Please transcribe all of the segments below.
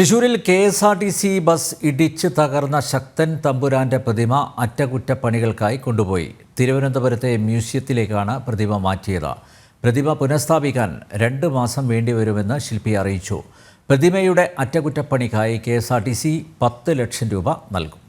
തൃശൂരിൽ K S R T C bus ഇടിച്ച് തകർന്ന ശക്തൻ തമ്പുരാന്റെ പ്രതിമ അറ്റകുറ്റപ്പണികൾക്കായി കൊണ്ടുപോയി. തിരുവനന്തപുരത്തെ മ്യൂസിയത്തിലേക്കാണ് പ്രതിമ മാറ്റിയത്. പ്രതിമ പുനഃസ്ഥാപിക്കാൻ രണ്ട് മാസം വേണ്ടിവരുമെന്ന് ശില്പി അറിയിച്ചു. പ്രതിമയുടെ അറ്റകുറ്റപ്പണിക്കായി K S R T C പത്ത് ലക്ഷം രൂപ നൽകും.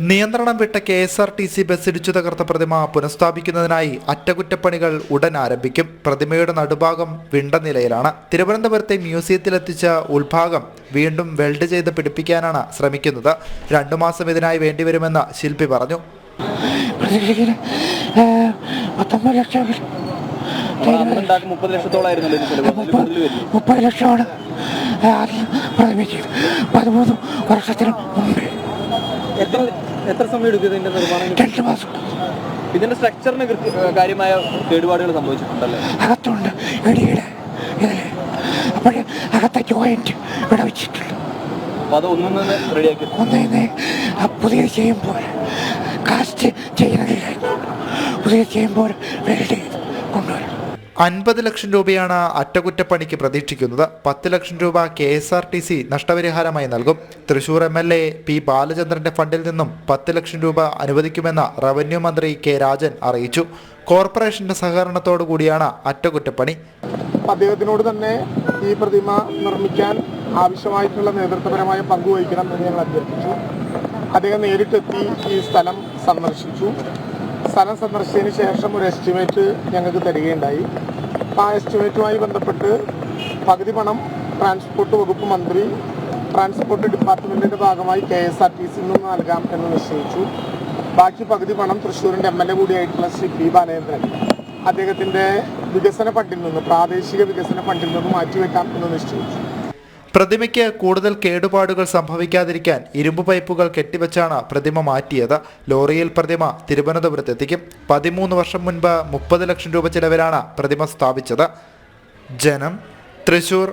നിയന്ത്രണം വിട്ട K S R T C bus ഇടിച്ചു തകർത്ത പ്രതിമ പുനഃസ്ഥാപിക്കുന്നതിനായി അറ്റകുറ്റപ്പണികൾ ഉടൻ ആരംഭിക്കും. പ്രതിമയുടെ നടുഭാഗം വിണ്ട നിലയിലാണ്. തിരുവനന്തപുരത്തെ മ്യൂസിയത്തിലെത്തിച്ച ഉൾഭാഗം വീണ്ടും വെൽഡ് ചെയ്ത് പിടിപ്പിക്കാനാണ് ശ്രമിക്കുന്നത്. രണ്ടു മാസം ഇതിനായി വേണ്ടിവരുമെന്ന് ശില്പി പറഞ്ഞു. മുപ്പത് ലക്ഷമാണ്. പതിമൂന്ന് വർഷത്തിന് മുമ്പേ എത്ര എത്ര സമയം എടുക്കും ഇതിന്റെ നിർമ്മാണം? രണ്ട് മാസം. ഇതിന്റെ സ്ട്രക്ചറിന് കാര്യമായ കേടുപാടുകൾ സംഭവിച്ചിട്ടുണ്ടല്ലേ? അകത്തുണ്ട്. ഇടിയുടെ ഇതിൽ അപ്പോൾ അകത്തെ ജോയിന്റ് ഇവിടെ വെച്ചിട്ടുണ്ട്. അപ്പൊ അത് ഒന്നും തന്നെ റെഡിയാക്കി ഒന്നേന്ന് പുതിയത് ചെയ്യുമ്പോൾ കാസ്റ്റ് പുതിയ ചെയ്യുമ്പോൾ വെൽഡ് ചെയ്ത് കൊണ്ടുവരും. അൻപത് ലക്ഷം രൂപയാണ് അറ്റകുറ്റപ്പണിക്ക് പ്രതീക്ഷിക്കുന്നത്. പത്ത് ലക്ഷം രൂപ K S R T C നഷ്ടപരിഹാരമായി നൽകും. Thrissur M L A P ബാലചന്ദ്രന്റെ ഫണ്ടിൽ നിന്നും പത്ത് ലക്ഷം രൂപ അനുവദിക്കുമെന്ന് റവന്യൂ മന്ത്രി കെ രാജൻ അറിയിച്ചു. കോർപ്പറേഷന്റെ സഹകരണത്തോടു കൂടിയാണ് അറ്റകുറ്റപ്പണി. അദ്ദേഹത്തിനോട് തന്നെ ഈ പ്രതിമ നിർമ്മിക്കാൻ ആവശ്യമായിട്ടുള്ള നേതൃത്വപരമായ പങ്കുവഹിക്കണം എന്ന് ഞങ്ങൾ അഭ്യർത്ഥിച്ചു. അദ്ദേഹം നേരിട്ടെത്തി ഈ സ്ഥലം സന്ദർശിച്ചു. സ്ഥലം സന്ദർശിച്ചതിന് ശേഷം ഒരു എസ്റ്റിമേറ്റ് ഞങ്ങൾക്ക് തരികയുണ്ടായി. അപ്പോൾ ആ എസ്റ്റിമേറ്റുമായി ബന്ധപ്പെട്ട് പകുതി പണം ട്രാൻസ്പോർട്ട് വകുപ്പ് മന്ത്രി ട്രാൻസ്പോർട്ട് ഡിപ്പാർട്ട്മെന്റിന്റെ ഭാഗമായി കെ എസ് ആർ ടി സിയിൽ നിന്ന് നൽകാം എന്ന് നിശ്ചയിച്ചു. ബാക്കി പകുതി പണം തൃശ്ശൂരിന്റെ എം എൽ എ കൂടിയായിട്ടുള്ള ശ്രീ പി ബാലേന്ദ്രൻ അദ്ദേഹത്തിന്റെ വികസന ഫണ്ടിൽ നിന്ന് പ്രാദേശിക വികസന ഫണ്ടിൽ നിന്ന് മാറ്റിവെക്കാം എന്ന് നിശ്ചയിച്ചു. പ്രതിമയ്ക്ക് കൂടുതൽ കേടുപാടുകൾ സംഭവിക്കാതിരിക്കാൻ ഇരുമ്പ് പൈപ്പുകൾ കെട്ടിവെച്ചാണ് പ്രതിമ മാറ്റിയത്. ലോറിയിൽ പ്രതിമ തിരുവനന്തപുരത്ത് എത്തിക്കും പതിമൂന്ന് വർഷം മുൻപ് മുപ്പത് ലക്ഷം രൂപ ചിലവിലാണ് പ്രതിമ സ്ഥാപിച്ചത്. ജനം തൃശൂർ